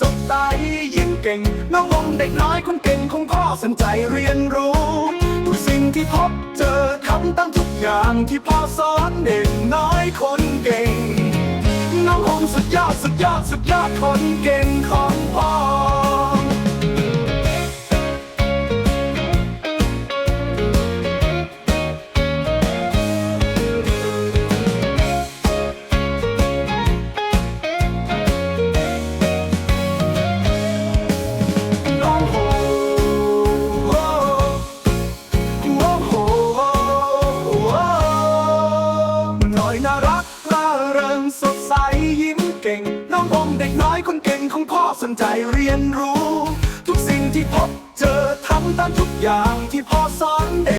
สดใสยิ่งเก่งน้องวงเด็กน้อยคนเก่งของพ่อสนใจเรียนรู้ทุกสิ่งที่พบเจอทำตั้งทุกอย่างที่พ่อสอนเด็กน้อยคน มเด็กน้อยคนเก่งของพ่อสนใจเรียนรู้ ทุกสิ่งที่พบเจอทำตามทุกอย่างที่พ่อสอนเด็ก